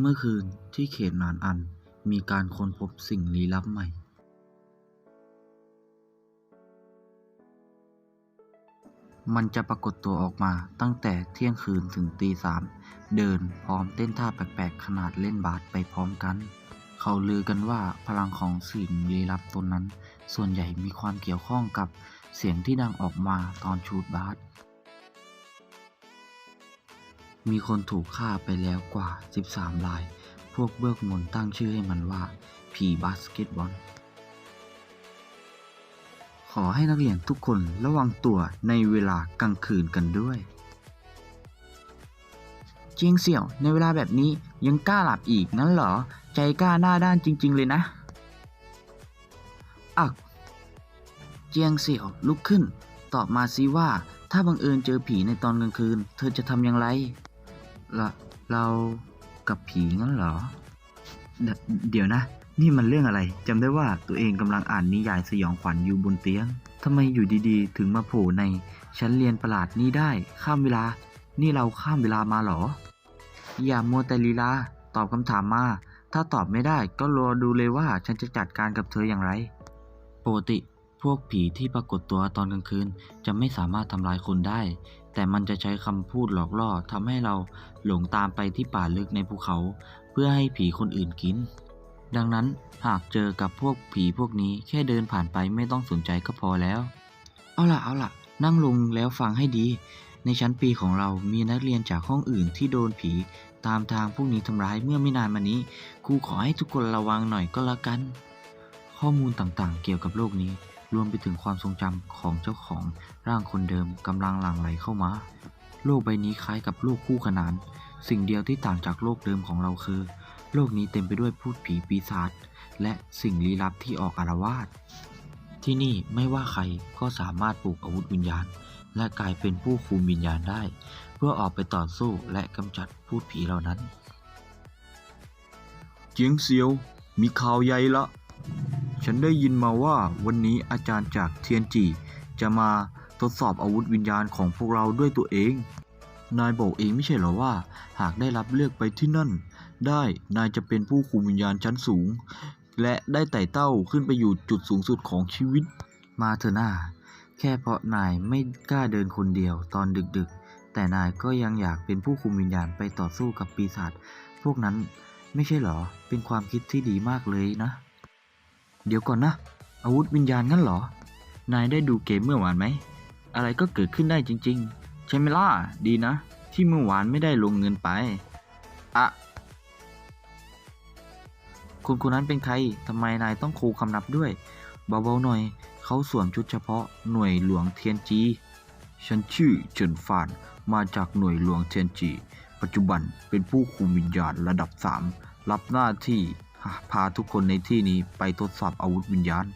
เมื่อคืนที่เขตนานอันมีการค้นพบสิ่งลี้ลับใหม่ มันจะปรากฏตัวออกมาตั้งแต่เที่ยงคืนถึงตีสาม เดินพร้อมเต้นท่าแปลกๆ ขนาดเล่นบาสไปพร้อมกัน เขาลือกันว่าพลังของสิ่งลี้ลับตนนั้น ส่วนใหญ่มีความเกี่ยวข้องกับเสียงที่ดังออกมาตอนชูดบาส มีคนถูกฆ่าไปแล้วกว่า 13 ราย พวกเบิกมนตั้งชื่อให้มันว่า ผีบาสเกตบอล ขอให้นักเรียนทุกคนระวังตัวในเวลากลางคืนกันด้วย เจียงเสี่ยว ในเวลาแบบนี้ยังกล้าหลับอีกนั้นเหรอ ใจกล้าหน้าด้านจริง ๆ เลยนะ อัก เจียงเสี่ยวลุกขึ้น ตอบมาซิว่าถ้าบังเอิญเจอผีในตอนกลางคืน เธอจะทำอย่างไร ละเรากับผีงั้นเหรอเดเดี๋ยวนะ นี่มันเรื่องอะไรจำได้ว่าตัวเองกำลังอ่านนิยายสยองขวัญอยู่บนเตียงทำไมอยู่ดีๆ ถึงมาโผล่ในชั้นเรียนประหลาดนี้ได้ ข้ามเวลา นี่เราข้ามเวลามาเหรอ อย่ามัวแต่ลีลาตอบคำถามมา ถ้าตอบไม่ได้ก็รอดูเลยว่าฉันจะจัดการกับเธออย่างไร ปกติ พวกผีที่ปรากฏตัวตอนกลางคืนจะไม่สามารถทำร้ายคนได้ แต่มันจะใช้คำพูดหลอกล่อทำให้เราหลงตามไปที่ป่าลึกในภูเขา เพื่อให้ผีคนอื่นกิน ดังนั้นหากเจอกับพวกผีพวกนี้แค่เดินผ่านไปไม่ต้องสนใจก็พอแล้ว เอาล่ะเอาล่ะ นั่งลงแล้วฟังให้ดี ในชั้นปีของเรามีนักเรียนจากห้องอื่นที่โดนผีตามทางพวกนี้ทำร้ายเมื่อไม่นานมานี้ครูขอให้ทุกคนระวังหน่อยก็แล้วกัน ข้อมูลต่างๆ เกี่ยวกับโลกนี้ รวมไปถึงความทรงจำของเจ้าของร่างคนเดิมกำลังหลั่งไหลเข้ามา โลกใบนี้คล้ายกับโลกคู่ขนาน สิ่งเดียวที่ต่างจากโลกเดิมของเราคือ โลกนี้เต็มไปด้วยพูดผีปีศาจและสิ่งลี้ลับที่ออกอารวาสที่นี่ไม่ว่าใครก็สามารถปลูกอาวุธวิญญาณ และกลายเป็นผู้คุมวิญญาณได้ เพื่อออกไปต่อสู้และกำจัดพูดผีเหล่านั้น เจียงเซียว มีข่าวใหญ่ละ ฉันได้ยินมาว่าวันนี้อาจารย์จากเทียนจี จะมาทดสอบอาวุธวิญญาณของพวกเราด้วยตัวเอง นายบอกเองไม่ใช่เหรอว่า หากได้รับเลือกไปที่นั่น ได้นายจะเป็นผู้คุมวิญญาณชั้นสูง และได้ไต่เต้าขึ้นไปอยู่จุดสูงสุดของชีวิต มาเถอะหน้า แค่เพราะนายไม่กล้าเดินคนเดียวตอนดึกๆ แต่นายก็ยังอยากเป็นผู้คุมวิญญาณไปต่อสู้กับปีศาจพวกนั้นไม่ใช่เหรอ เป็นความคิดที่ดีมากเลยนะ เดี๋ยวก่อนนะ อาวุธวิญญาณงั้นเหรอ นายได้ดูเกมเมื่อวานไหม อะไรก็เกิดขึ้นได้จริง ๆ ใช่ไหมล่ะ ดีนะ ที่เมื่อวานไม่ได้ลงเงินไป อะคุณคนนั้นเป็นใคร ทำไมนายต้องคูคำนับด้วย เบาๆหน่อย เขาสวมชุดเฉพาะหน่วยหลวงเทียนจี ฉันชื่อเฉินฟาน มาจากหน่วยหลวงเทียนจี ปัจจุบันเป็นผู้คุมวิญญาณระดับ 3 รับหน้าที่ พาทุกคนในที่นี้ไปทดสอบอาวุธวิญญาณ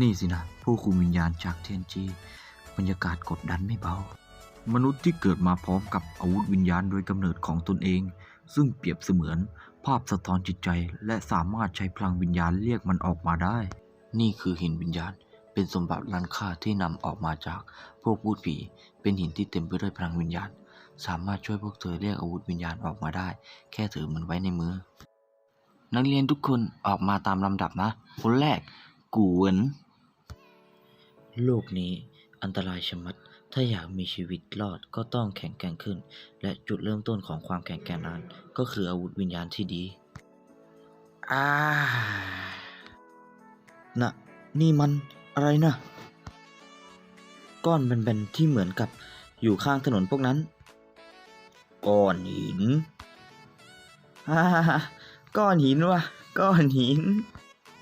นี่สินะผู้คุมวิญญาณจากเทียนจี บรรยากาศกดดันไม่เบา มนุษย์ที่เกิดมาพร้อมกับอาวุธวิญญาณโดยกำเนิดของตนเอง ซึ่งเปรียบเสมือน ภาพสะท้อนจิตใจ และสามารถใช้พลังวิญญาณเรียกมันออกมาได้ นี่คือหินวิญญาณ เป็นสมบัติล้ำค่าที่นำออกมาจากพวกพูดผี เป็นหินที่เต็มไปด้วยพลังวิญญาณ สามารถช่วยพวกเธอเรียกอาวุธวิญญาณออกมาได้ แค่ถือมันไว้ในมือ นักเรียนทุกคนออกมาตามลำดับนะ คนแรก กูเวินโลกนี้อันตรายชะมัด ถ้าอยากมีชีวิตรอดก็ต้องแข็งแกร่งขึ้น และจุดเริ่มต้นของความแข็งแกร่งนั้น ก็คืออาวุธวิญญาณที่ดีอ่านะนี่มันอะไรนะ ก้อนแบนๆที่เหมือนกับอยู่ข้างถนนพวกนั้น ก้อนหินฮ่าฮ่า ก้อนหินวะก้อนหิน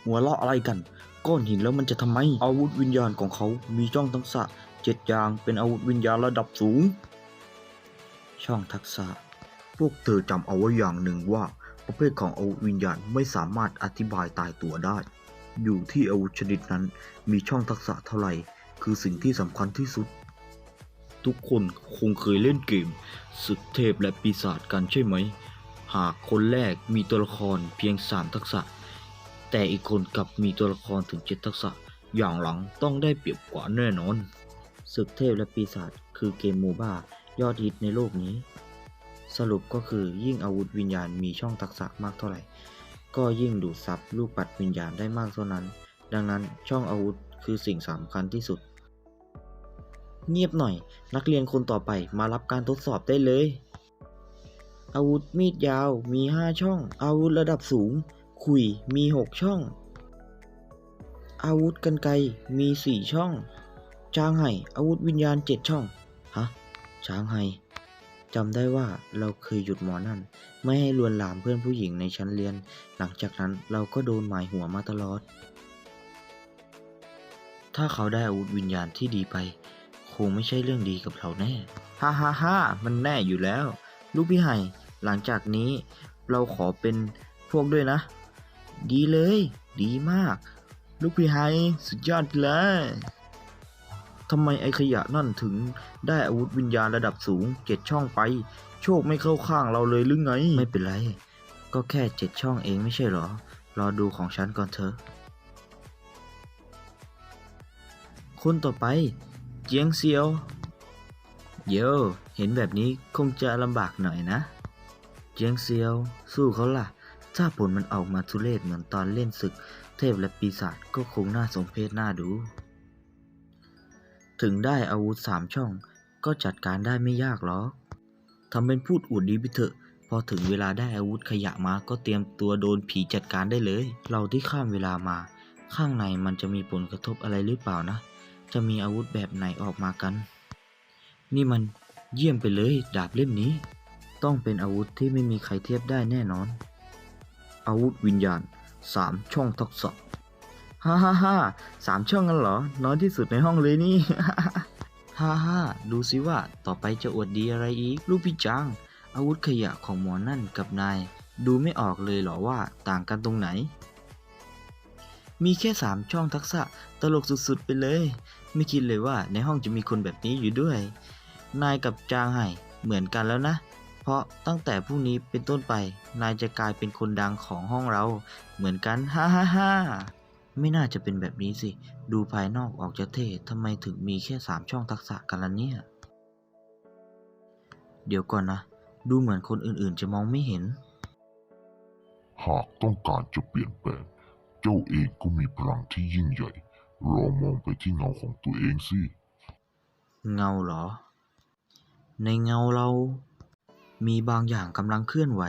หัวเราะอะไรกัน ก้อนหินแล้วมันจะทำไม อาวุธวิญญาณของเขา มีช่องทักษะเจ็ดอย่างเป็นอาวุธวิญญาณระดับสูง ช่องทักษะ พวกเธอจำเอาไว้อย่างหนึ่งว่า ประเภทของอาวุธวิญญาณไม่สามารถอธิบายตายตัวได้ อยู่ที่อาวุธชนิดนั้นมีช่องทักษะเท่าไหร่ คือสิ่งที่สำคัญที่สุด ทุกคนคงเคยเล่นเกมศึกเทพและปีศาจกันใช่ไหม หากคนแรกมีตัวละครเพียง 3 ทักษะ แต่อีกคนกลับมีตัวละครถึง 7 ทักษะ อย่างหลังต้องได้เปรียบกว่าแน่นอนศึกเทพและปีศาจคือเกมโมบ้ายอดฮิตในโลกนี้ สรุปก็คือยิ่งอาวุธวิญญาณมีช่องทักษะมากเท่าไหร่ ก็ยิ่งดูดซับลูกปัดวิญญาณได้มากเท่านั้น ดังนั้นช่องอาวุธคือสิ่งสำคัญที่สุด เงียบหน่อย นักเรียนคนต่อไปมารับการทดสอบได้เลย อาวุธมีดยาวมี5ช่อง อาวุธระดับสูง ขุยมี6ช่อง อาวุธกันไกมี4ช่อง จางไห่อาวุธวิญญาณ7ช่อง ฮะ จางไห่จำได้ว่าเราเคยหยุดหมอนั่น ไม่ให้ลวนลามเพื่อนผู้หญิงในชั้นเรียน หลังจากนั้นเราก็โดนหมายหัวมาตลอด ถ้าเขาได้อาวุธวิญญาณที่ดีไป คงไม่ใช่เรื่องดีกับเราแน่ ฮ่าฮ่าฮ่ามันแน่อยู่แล้ว ลูกพี่ไห่หลังจากนี้เราขอเป็นพวกด้วยนะ ดีเลย ดีมาก ลูกพี่ไฮสุดยอดเลยทำไมไอ้ขยะนั่นถึงได้อาวุธวิญญาณระดับสูงเจ็ดช่องไป โชคไม่เข้าข้างเราเลยหรือไง ไม่เป็นไร ก็แค่เจ็ดช่องเองไม่ใช่เหรอ รอดูของฉันก่อนเถอะ คนต่อไป เจียงเซียว เยวเห็นแบบนี้คงจะลำบากหน่อยนะ เจียงเซียว สู้เขาล่ะ ถ้าผลมันออกมาทุเรศเหมือนตอนเล่นศึก เทพและปีศาจก็คงน่าสมเพชน่าดู ถึงได้อาวุธสามช่อง ก็จัดการได้ไม่ยากหรอกทำเป็นพูดอวดดีไปเถอะ พอถึงเวลาได้อาวุธขยะมาก็เตรียมตัวโดนผีจัดการได้เลย เราที่ข้ามเวลามา ข้างในมันจะมีผลกระทบอะไรหรือเปล่านะ จะมีอาวุธแบบไหนออกมากัน นี่มันเยี่ยมไปเลยดาบเล่มนี้ ต้องเป็นอาวุธที่ไม่มีใครเทียบได้แน่นอน อาวุธวิญญาณสามช่องทักษะฮ่าฮ่าฮ่าสามช่องกันเหรอ น้อยที่สุดในห้องเลยนี่ ฮ่าฮ่าดูสิว่าต่อไปจะอวดดีอะไรอีก ลูกพี่จางอาวุธขยะของหมอนั่นกับนาย ดูไม่ออกเลยเหรอว่าต่างกันตรงไหน มีแค่สามช่องทักษะตลกสุดๆไปเลย ไม่คิดเลยว่าในห้องจะมีคนแบบนี้อยู่ด้วย นายกับจางไห่เหมือนกันแล้วนะ เพราะตั้งแต่พรุ่งนี้เป็นต้นไป นายจะกลายเป็นคนดังของห้องเรา เหมือนกันฮ่าฮ่าฮ่าไม่น่าจะเป็นแบบนี้สิ ดูภายนอกออกจะเท่ทำไมถึงมีแค่สามช่องทักษะกันล่ะเนี่ย เดี๋ยวก่อนนะ ดูเหมือนคนอื่นๆ จะมองไม่เห็น หากต้องการจะเปลี่ยนแปลง เจ้าเองก็มีพลังที่ยิ่งใหญ่ลองมองไปที่เงาของตัวเองสิ เงาเหรอ ในเงาเรามีบางอย่างกำลังเคลื่อนไหว